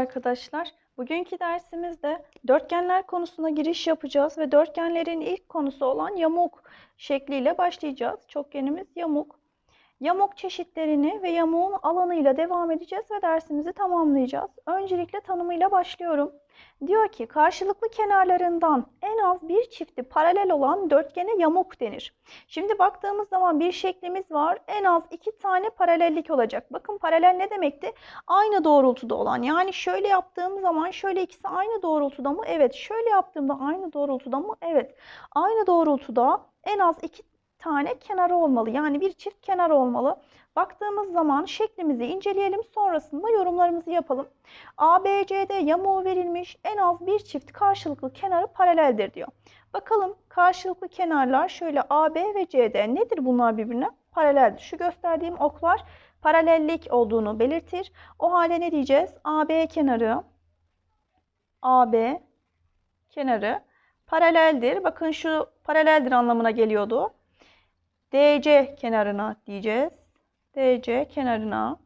arkadaşlar. Bugünkü dersimizde dörtgenler konusuna giriş yapacağız ve dörtgenlerin ilk konusu olan yamuk şekliyle başlayacağız. Çokgenimiz yamuk. Yamuk çeşitlerini ve yamuğun alanıyla devam edeceğiz ve dersimizi tamamlayacağız. Öncelikle tanımıyla başlıyorum. Diyor ki karşılıklı kenarlarından en az bir çifti paralel olan dörtgene yamuk denir. Şimdi baktığımız zaman bir şeklimiz var. En az iki tane paralellik olacak. Bakın paralel ne demekti? Aynı doğrultuda olan. Yani şöyle yaptığım zaman şöyle ikisi aynı doğrultuda mı? Evet. Şöyle yaptığımda aynı doğrultuda mı? Evet. Aynı doğrultuda en az iki tane kenarı olmalı. Yani bir çift kenar olmalı. Baktığımız zaman şeklimizi inceleyelim. Sonrasında yorumlarımızı yapalım. ABCD yamuğu verilmiş. En az bir çift karşılıklı kenarı paraleldir diyor. Bakalım karşılıklı kenarlar şöyle AB ve CD nedir bunlar birbirine? Paraleldir. Şu gösterdiğim oklar paralellik olduğunu belirtir. O halde ne diyeceğiz? AB kenarı AB kenarı paraleldir. Bakın şu paraleldir anlamına geliyordu. DC kenarına diyeceğiz. DC kenarına.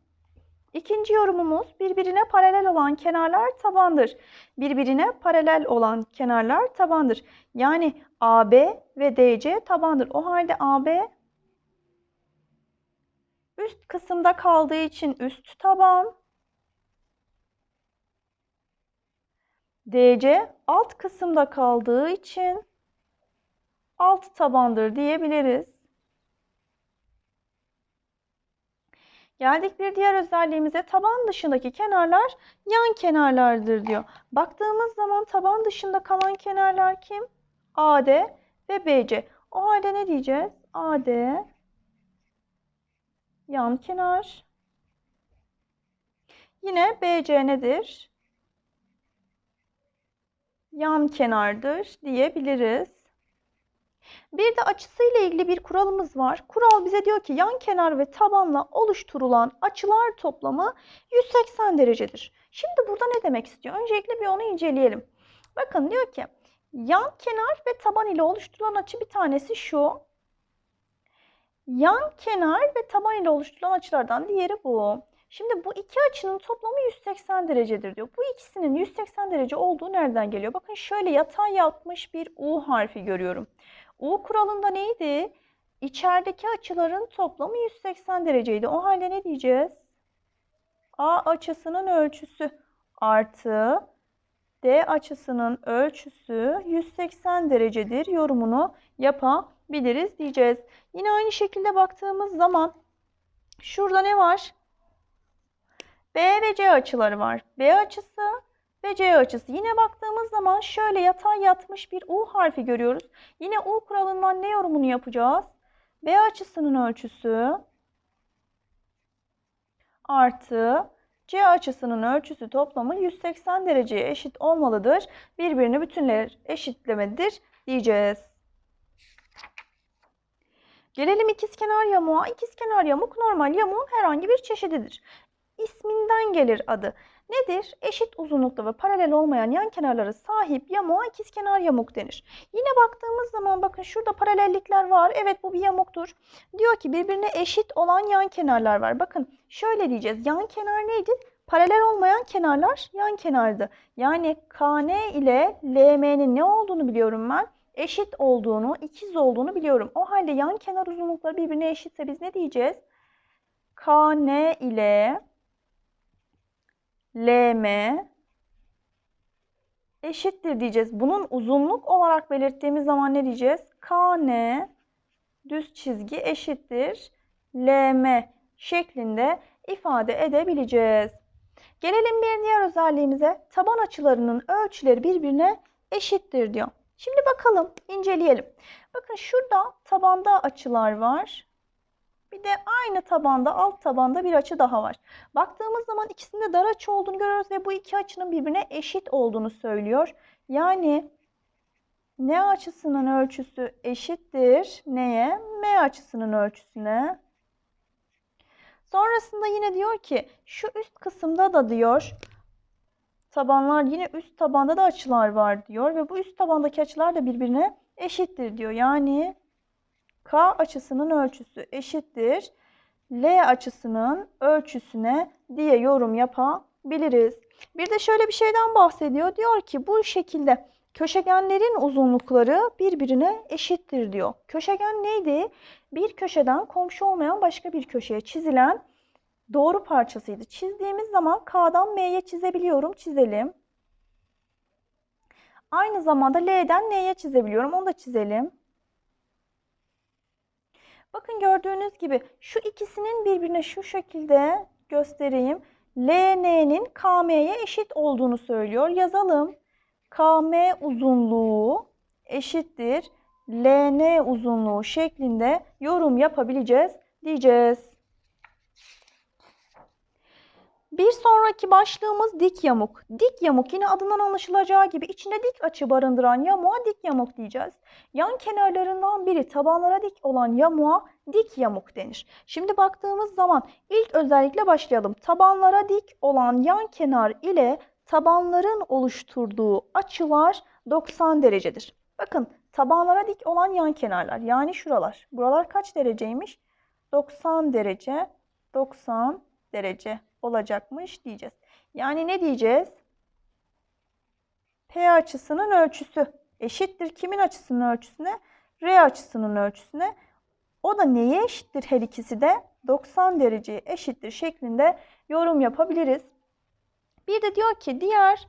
İkinci yorumumuz birbirine paralel olan kenarlar tabandır. Birbirine paralel olan kenarlar tabandır. Yani AB ve DC tabandır. O halde AB üst kısımda kaldığı için üst taban. DC alt kısımda kaldığı için alt tabandır diyebiliriz. Geldik bir diğer özelliğimize taban dışındaki kenarlar yan kenarlardır diyor. Baktığımız zaman taban dışında kalan kenarlar kim? AD ve BC. O halde ne diyeceğiz? AD yan kenar. Yine BC nedir? Yan kenardır diyebiliriz. Bir de açısıyla ilgili bir kuralımız var. Kural bize diyor ki yan kenar ve tabanla oluşturulan açılar toplamı 180 derecedir. Şimdi burada ne demek istiyor? Öncelikle bir onu inceleyelim. Bakın diyor ki yan kenar ve taban ile oluşturulan açı bir tanesi şu. Yan kenar ve taban ile oluşturulan açılardan diğeri bu. Şimdi bu iki açının toplamı 180 derecedir diyor. Bu ikisinin 180 derece olduğu nereden geliyor? Bakın şöyle yatay yatmış bir U harfi görüyorum. U kuralında neydi? İçerideki açıların toplamı 180 dereceydi. O halde ne diyeceğiz? A açısının ölçüsü artı D açısının ölçüsü 180 derecedir yorumunu yapabiliriz diyeceğiz. Yine aynı şekilde baktığımız zaman şurada ne var? B ve C açıları var. B açısı ve C açısı. Yine baktığımız zaman şöyle yatay yatmış bir U harfi görüyoruz. Yine U kuralından ne yorumunu yapacağız? B açısının ölçüsü artı C açısının ölçüsü toplamı 180 dereceye eşit olmalıdır. Birbirini bütünler eşitlemedir diyeceğiz. Gelelim ikizkenar yamuğa. İkizkenar yamuk normal yamuğun herhangi bir çeşididir. İsminden gelir adı. Nedir? Eşit uzunlukta ve paralel olmayan yan kenarları sahip yamuğa ikizkenar yamuk denir. Yine baktığımız zaman bakın şurada paralellikler var. Evet bu bir yamuktur. Diyor ki birbirine eşit olan yan kenarlar var. Bakın şöyle diyeceğiz. Yan kenar neydi? Paralel olmayan kenarlar yan kenardı. Yani KN ile LM'nin ne olduğunu biliyorum ben. Eşit olduğunu, ikiz olduğunu biliyorum. O halde yan kenar uzunlukları birbirine eşitse biz ne diyeceğiz? KN ile LM eşittir diyeceğiz. Bunun uzunluk olarak belirttiğimiz zaman ne diyeceğiz? KN düz çizgi eşittir LM şeklinde ifade edebileceğiz. Gelelim bir diğer özelliğimize. Taban açılarının ölçüleri birbirine eşittir diyor. Şimdi bakalım, inceleyelim. Bakın şurada tabanda açılar var. Bir de aynı tabanda, alt tabanda bir açı daha var. Baktığımız zaman ikisinde dar açı olduğunu görüyoruz ve bu iki açının birbirine eşit olduğunu söylüyor. Yani ne açısının ölçüsü eşittir neye? M açısının ölçüsüne. Sonrasında yine diyor ki şu üst kısımda da diyor tabanlar yine üst tabanda da açılar var diyor ve bu üst tabandaki açılar da birbirine eşittir diyor. Yani K açısının ölçüsü eşittir L açısının ölçüsüne diye yorum yapabiliriz. Bir de şöyle bir şeyden bahsediyor. Diyor ki bu şekilde köşegenlerin uzunlukları birbirine eşittir diyor. Köşegen neydi? Bir köşeden komşu olmayan başka bir köşeye çizilen doğru parçasıydı. Çizdiğimiz zaman K'dan M'ye çizebiliyorum. Çizelim. Aynı zamanda L'den N'ye çizebiliyorum. Onu da çizelim. Bakın gördüğünüz gibi şu ikisinin birbirine şu şekilde göstereyim. LN'nin KM'ye eşit olduğunu söylüyor. Yazalım. KM uzunluğu eşittir LN uzunluğu şeklinde yorum yapabileceğiz diyeceğiz. Bir sonraki başlığımız dik yamuk. Dik yamuk yine adından anlaşılacağı gibi içinde dik açı barındıran yamuğa dik yamuk diyeceğiz. Yan kenarlarından biri tabanlara dik olan yamuğa dik yamuk denir. Şimdi baktığımız zaman ilk özellikle başlayalım. Tabanlara dik olan yan kenar ile tabanların oluşturduğu açılar 90 derecedir. Bakın tabanlara dik olan yan kenarlar yani şuralar. Buralar kaç dereceymiş? 90 derece, 90 derece olacakmış diyeceğiz. Yani ne diyeceğiz? P açısının ölçüsü eşittir kimin açısının ölçüsüne? R açısının ölçüsüne. O da neye eşittir her ikisi de? 90 dereceye eşittir şeklinde yorum yapabiliriz. Bir de diyor ki diğer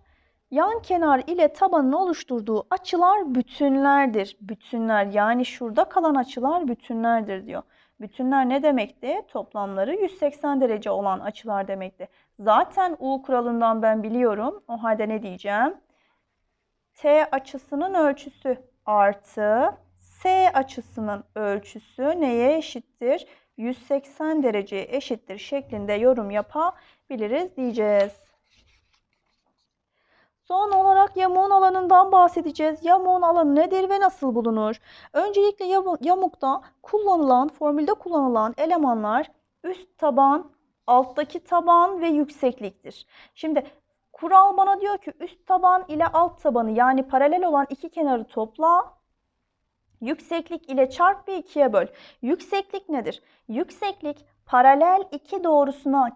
yan kenar ile tabanın oluşturduğu açılar bütünlerdir. Bütünler yani şurada kalan açılar bütünlerdir diyor. Bütünler ne demekti? Toplamları 180 derece olan açılar demekti. Zaten U kuralından ben biliyorum. O halde ne diyeceğim? T açısının ölçüsü artı S açısının ölçüsü neye eşittir? 180 dereceye eşittir şeklinde yorum yapabiliriz diyeceğiz. Son olarak yamuğun alanından bahsedeceğiz. Yamuğun alanı nedir ve nasıl bulunur? Öncelikle yamukta kullanılan, formülde kullanılan elemanlar üst taban, alttaki taban ve yüksekliktir. Şimdi kural bana diyor ki üst taban ile alt tabanı yani paralel olan iki kenarı topla. Yükseklik ile çarp ve ikiye böl. Yükseklik nedir? Yükseklik paralel iki doğrusuna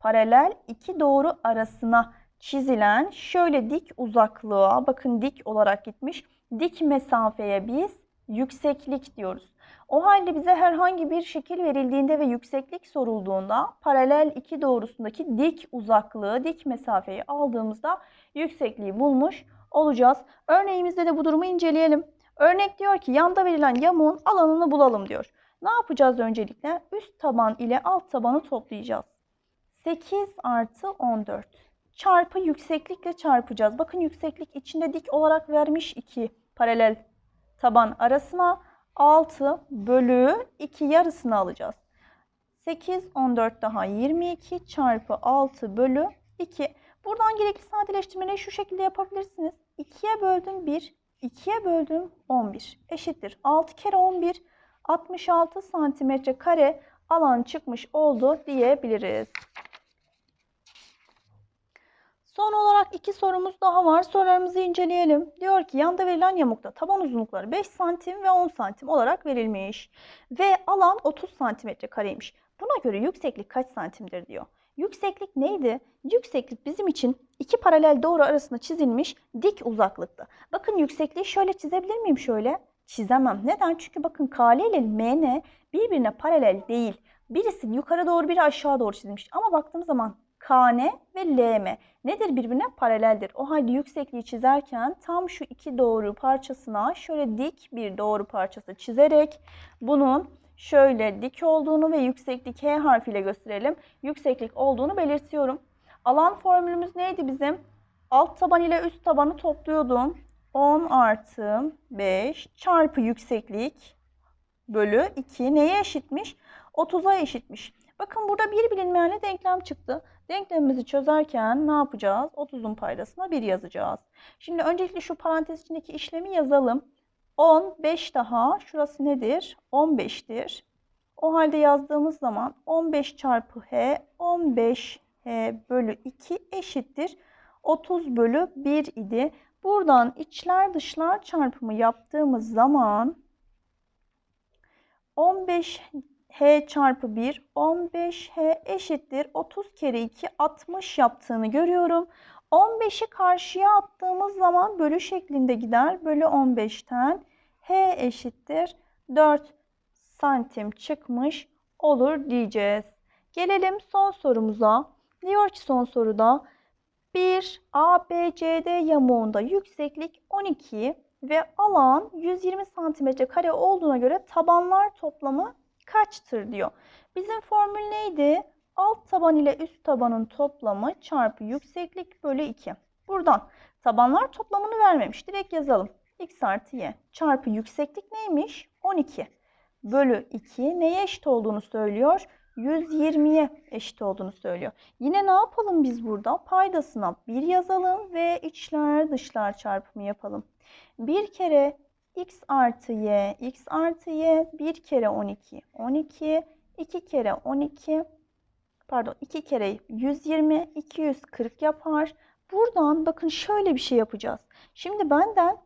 paralel iki doğru arasına çizilen şöyle dik uzaklığa bakın dik olarak gitmiş. Dik mesafeye biz yükseklik diyoruz. O halde bize herhangi bir şekil verildiğinde ve yükseklik sorulduğunda paralel iki doğrusundaki dik uzaklığı, dik mesafeyi aldığımızda yüksekliği bulmuş olacağız. Örneğimizde de bu durumu inceleyelim. Örnek diyor ki yanda verilen yamuğun alanını bulalım diyor. Ne yapacağız öncelikle? Üst taban ile alt tabanı toplayacağız. 8 artı 14 çarpı yükseklikle çarpacağız. Bakın yükseklik içinde dik olarak vermiş 2 paralel taban arasına 6 bölü 2 yarısını alacağız. 8, 14 daha 22 çarpı 6 bölü 2. Buradan gerekli sadeleştirmeleri şu şekilde yapabilirsiniz. 2'ye böldüm 1, 2'ye böldüm 11 eşittir. 6 kere 11 66 santimetre kare alan çıkmış oldu diyebiliriz. Son olarak iki sorumuz daha var. Sorularımızı inceleyelim. Diyor ki yanda verilen yamukta taban uzunlukları 5 santim ve 10 santim olarak verilmiş. Ve alan 30 santimetre kareymiş. Buna göre yükseklik kaç santimdir diyor. Yükseklik neydi? Yükseklik bizim için iki paralel doğru arasında çizilmiş dik uzaklıktı. Bakın yüksekliği şöyle çizebilir miyim şöyle? Çizemem. Neden? Çünkü bakın KL ile MN birbirine paralel değil. Birisi yukarı doğru biri aşağı doğru çizilmiş. Ama baktığımız zaman KN ve LM nedir birbirine paraleldir. O halde yüksekliği çizerken tam şu iki doğru parçasına şöyle dik bir doğru parçası çizerek bunun şöyle dik olduğunu ve yükseklik H harfiyle gösterelim. Yükseklik olduğunu belirtiyorum. Alan formülümüz neydi bizim? Alt taban ile üst tabanı topluyordum. 10 artı 5 çarpı yükseklik bölü 2 neye eşitmiş? 30'a eşitmiş. Bakın burada bir bilinmeyenle denklem çıktı. Denklemimizi çözerken ne yapacağız? 30'un paydasına 1 yazacağız. Şimdi öncelikle şu parantez içindeki işlemi yazalım. 10, 5 daha. Şurası nedir? 15'tir. O halde yazdığımız zaman 15 çarpı h 15 h bölü 2 eşittir. 30 bölü 1 idi. Buradan içler dışlar çarpımı yaptığımız zaman 15 h çarpı 1 15h eşittir 30 kere 2 60 yaptığını görüyorum. 15'i karşıya attığımız zaman bölü şeklinde gider. Bölü 15'ten h eşittir 4 santim çıkmış olur diyeceğiz. Gelelim son sorumuza. Diyor ki son soruda bir ABCD yamuğunda yükseklik 12 ve alan 120 santimetre kare olduğuna göre tabanlar toplamı kaçtır diyor. Bizim formül neydi? Alt taban ile üst tabanın toplamı çarpı yükseklik bölü 2. Buradan tabanlar toplamını vermemiş. Direkt yazalım. x artı y çarpı yükseklik neymiş? 12 bölü 2 neye eşit olduğunu söylüyor? 120'ye eşit olduğunu söylüyor. Yine ne yapalım biz burada? Paydasına 1 yazalım ve içler dışlar çarpımı yapalım. 1 kere x artı y, x artı y 1 kere 12, 12, 2 kere 12, pardon 2 kere 120, 240 yapar. Buradan bakın şöyle bir şey yapacağız. Şimdi benden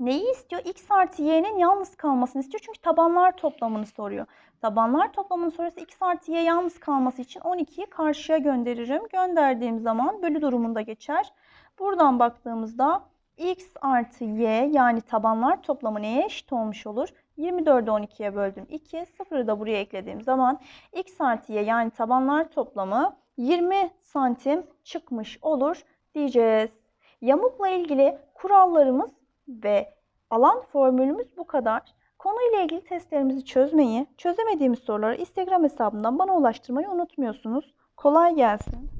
neyi istiyor? X artı y'nin yalnız kalmasını istiyor. Çünkü tabanlar toplamını soruyor. Tabanlar toplamını soruyorsa x artı y yalnız kalması için 12'yi karşıya gönderirim. Gönderdiğim zaman bölü durumunda geçer. Buradan baktığımızda x artı y yani tabanlar toplamı neye eşit olmuş olur? 24'ü 12'ye böldüm 2. 0'ı da buraya eklediğim zaman x artı y yani tabanlar toplamı 20 santim çıkmış olur diyeceğiz. Yamukla ilgili kurallarımız ve alan formülümüz bu kadar. Konuyla ilgili testlerimizi çözmeyi, çözemediğimiz soruları Instagram hesabından bana ulaştırmayı unutmuyorsunuz. Kolay gelsin.